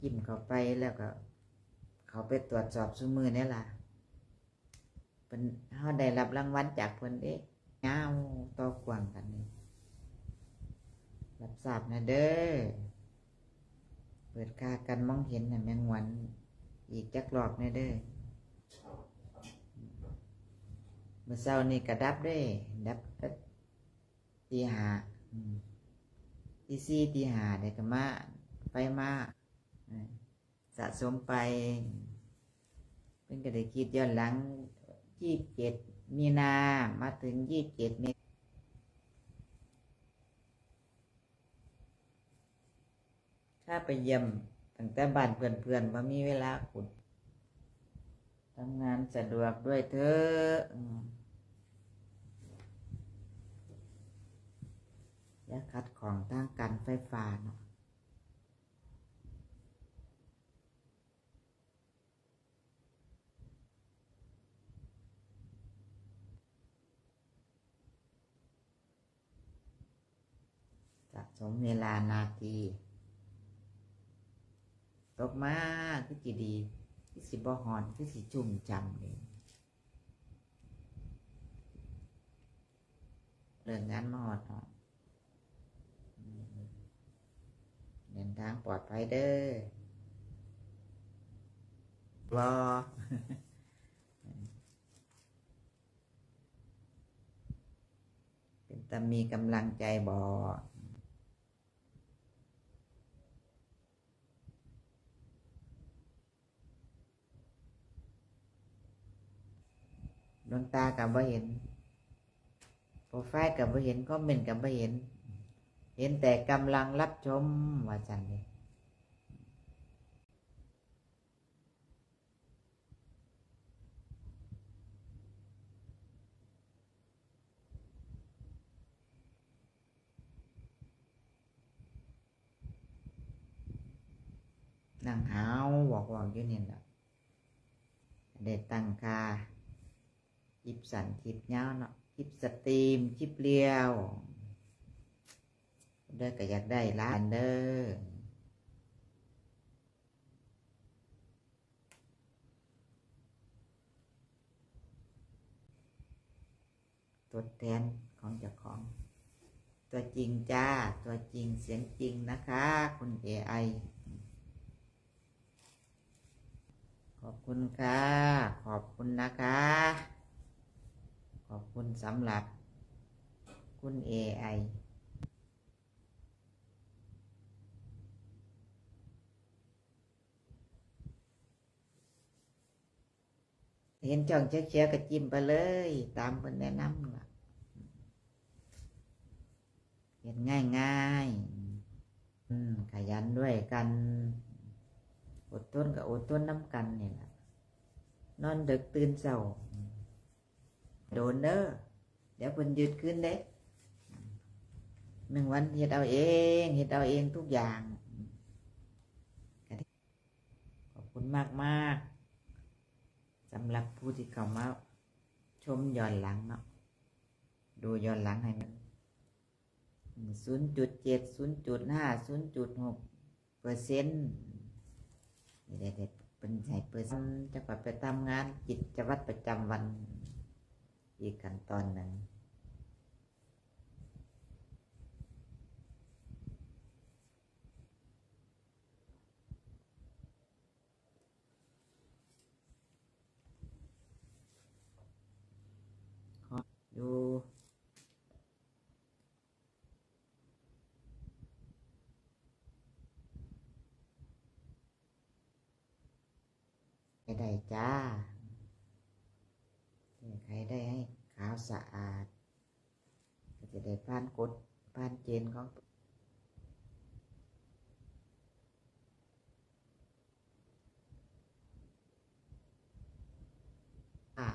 จิ้มเข้าไปแล้วก็ เขาไปตรวจสอบซุมือนี่ล่ะเป็นเขาได้รับรางวัลจากเพิ่นเด้เงาต่อกวางกันนี่รับทราบนะเด้อ เปิดค่ากันมองเห็นน่ะแมงวัน อีกจักรอบนะเด้อเมื่อเช้านี่กระดับเด้ดับก็ตีหาตีสี่ตีหาได้ก็มาไปมา สะสมไปเป็นก็ได้คิดย้อนหลังยี่สิบเจ็ดมีนามาถึงยี่สิบเจ็ดเมถ้าไปเยี่ยมตั้งแต่บ้านเพื่อนๆว่ามีเวลาขุดทำงานสะดวกด้วยเถอะอย่าขัดของทางการไฟฟ้าเนาะ สะสมเวลานาที ตกมาคือสิดีคือสิบ่ฮอนคือสิจุ่มจำเลยเรื่องงานมาฮอดเนาะอืมเดินทางปลอดภัยเด้อรอเป็นตามีกำลังใจบ่ ดวงตากับบ่เห็นโปรไฟล์กับบ่เห็นคอมเมนต์กับบ่เห็น เห็นแต่กำลังรับชมว่าจันเลยนั่งหาวบอกบอกอยู่นี่แหละได้ตั้งค่าค ลิปสันคลิปยาวเนาะคลิปสตรีมคลิปเรียวเด้อก็อยากได้ร้านเด้อตัวแทนของเจ้าของ ตัวจริงจ้า ตัวจริงเสียงจริงนะคะ คุณ AI ขอบคุณค่ะ ขอบคุณนะคะ ขอบคุณสำหรับ คุณ AI เห็นจ่องเชียๆก็จิ้มไปเลย ตามเป็นแนะนำล่ะเห็นง่ายง่ายขยันด้วยกัน อดทนกับอดทนน้ำกันนี่แหละนอนดึกตื่นเช้า โดนเด้อเดี๋ยวเพิ่นยืดขึ้นเด้หนึ่งวันเฮ็ดเอาเองเฮ็ดเอาเองทุกอย่าง ขอบคุณมากมากสำหรับผู้ที่เข้ามาชมย้อนหลังเนาะดูย้อนหลังให้มันศูนย์จุดเจ็ดศูนย์จุดห้าศูนย์จุดหกเปอร์เซ็นต์เด็ดเป็นใช้เปอร์เซ็นต์จะไปทำงานกิจวัตรประจำวัน อีกขั้นตอนหนึ่งขอดูให้ได้จ้า ไขได้ให้ขาวสะอาด ก็จะได้ผ่านกฎผ่านเกณฑ์ของอ่า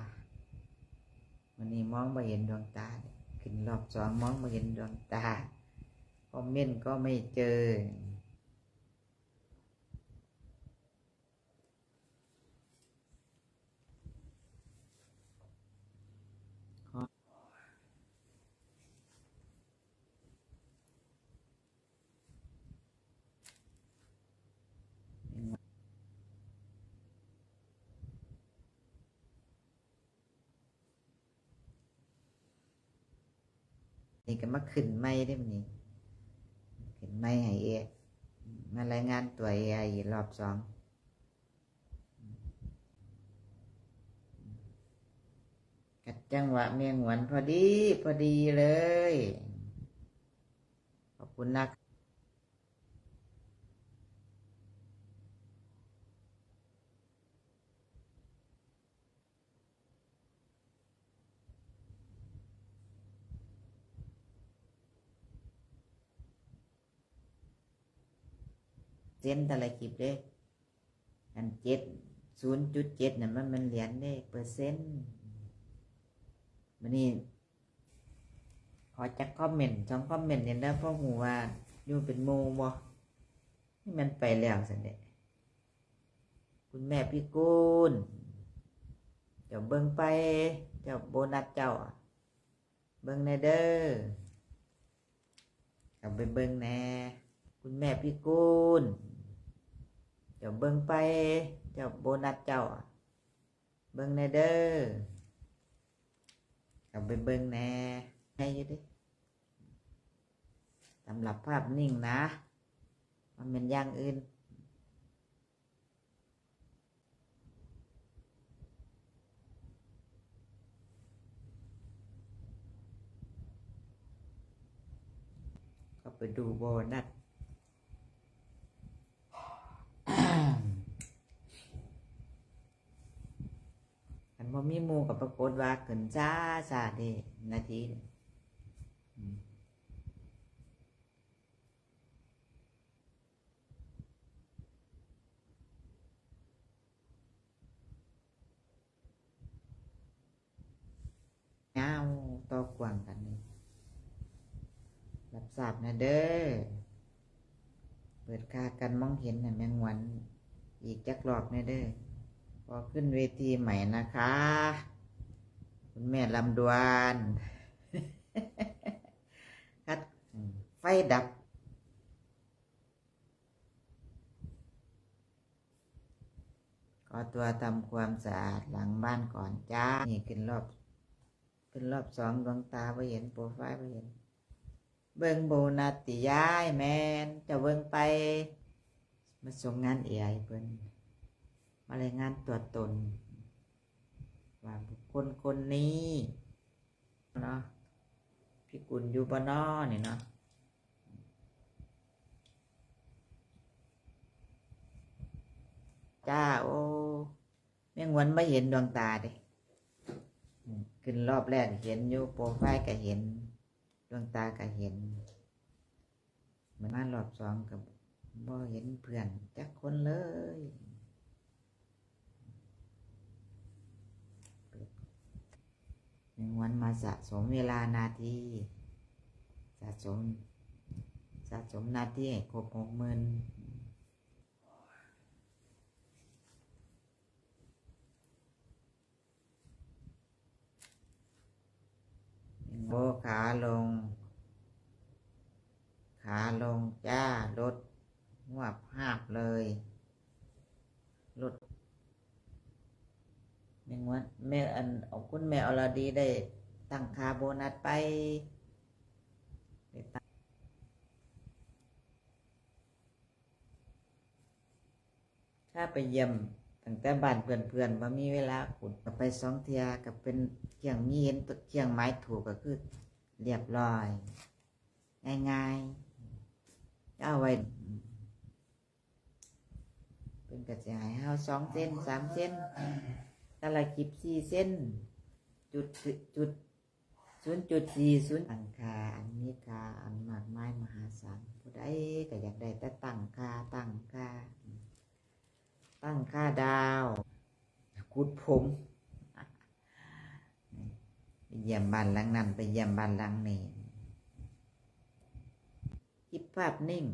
วันนี้มองไม่เห็นดวงตา ขึ้นรอบสองมองไม่เห็นดวงตา คอมเมนต์ก็ไม่เจอ ยัง นี่ก็มาขึ้นไม่ได้มันนี่ขึ้นไม่ให้เอมารายงานตัวเออีรอบสองกัดจังหวะเมียงหวนพอดี พอดีเลย ขอบคุณนะ เส้นแต่ละคลิปเด้อันเจ็ดศูนย์จุดเจ็ดน่ะมันมันเหรียญเด้เปอร์เซ็นต์มันนี่ขอจักคอมเมนต์สองคอมเมนต์เนี่ยนะพ่อหูว่าอยู่เป็นโมบ่นี่มันไปแล้วสันเดะคุณแม่พี่กูลเจ้าเบิ่งไป เจ้าโบนัสเจ้า เบิ่งในเด้อเอาไปเบิ่งแน่คุณแม่พี่กูล จ้าเบิ่งไปเจ้าโบนัสเจ้า เบิ่งในเด้อเอาไปเบิ่งแน่ให้อยู่ดิสำหรับภาพนิ่งนะมันเป็นอย่างอื่นก็ไปดูโบนัส อันว่ามีหมูกับ ปรากฏว่าขึ้นจ้าซาเดนาทีเนี่ยอืมเงาต่อกวางกันนี่รับทราบนะเด้อ เปิดคากันมองเห็นนะแมงวัน อีกจักรอบนะเด้อพอขึ้นเวทีใหม่นะคะ คุณแม่ลำดวนคัดไฟดับ ขอตัวทำความสะอาดหลังบ้านก่อนจ้า นี่ขึ้นรอบขึ้นรอบสองดวงตาไ่เห็นโปรไฟล์ไ่เห็น เบิ่งโบนัติยายแมนจะเบิ่งไป มาส่งงานเอไอเพิ่นมารายงานตัวตน ว่าบุคคลคนนี้เนาะพี่กุลอยู่บ้านนอนี่เนาะจ้าโอ้แม่งวันไม่เห็นดวงตาเด้อืมขึ้นรอบแรกเห็นอยู่โปรไฟล์ก็เห็น ดวงตาก็เห็นเหมือนมารอบสองกับบ่เห็นเพื่อนจักคนเลย หนึ่ งวันมาสะสมเวลานาทีสะสมสะสมนาทีให้ครบหกหมื่นโบขาลง ขาลงจ้ารถหัวภาพเลยรถ แม่งว่าแม่อันอาคุณแม่อรดีได้ตั้งคาโบนัสไปถ้าไปเยี่ยมตั้งแต่บ้านเพื่อนๆว่ามีเวลาขุดไปสองเทียกับเป็นเคียงมีเห็นตัวเคียงไม้ถูกก็คือเรียบร้อย ง่ายๆเอาไว้เป็นกระจายเฮาสองเส้นสามเส้น ตะละกิบสี่เส้น จุดจุดศูนย์จุดสี่ศูนย์อันคาอันมีคาอันมากไม้มหาศาลผู้ใดก็อยากได้แต่ตั้งคาตั้งคาตั้งคาดาวคุดผมไปเยี่ยมบ้านหลังนั้นไปเยี่ยมบ้านหลังนี้คลิปภาพนิ่ง